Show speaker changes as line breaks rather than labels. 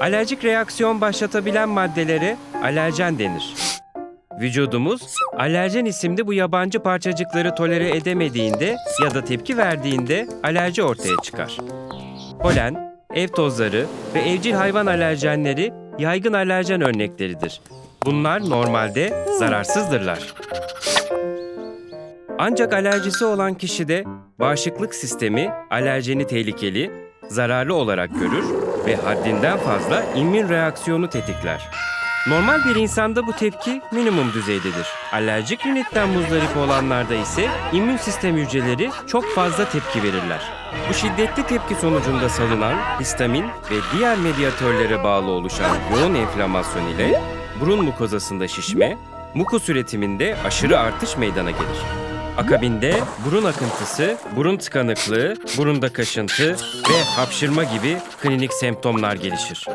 Alerjik reaksiyon başlatabilen maddelere alerjen denir. Vücudumuz alerjen isimli bu yabancı parçacıkları tolere edemediğinde ya da tepki verdiğinde alerji ortaya çıkar. Polen, ev tozları ve evcil hayvan alerjenleri yaygın alerjen örnekleridir. Bunlar normalde zararsızdırlar. Ancak alerjisi olan kişide bağışıklık sistemi alerjeni tehlikeli, zararlı olarak görür ve haddinden fazla immün reaksiyonu tetikler. Normal bir insanda bu tepki minimum düzeydedir. Alerjik rinitten muzdarip olanlarda ise immün sistem hücreleri çok fazla tepki verirler. Bu şiddetli tepki sonucunda salınan histamin ve diğer medyatörlere bağlı oluşan yoğun enflamasyon ile burun mukozasında şişme, mukus üretiminde aşırı artış meydana gelir. Akabinde burun akıntısı, burun tıkanıklığı, burunda kaşıntı ve hapşırma gibi klinik semptomlar gelişir.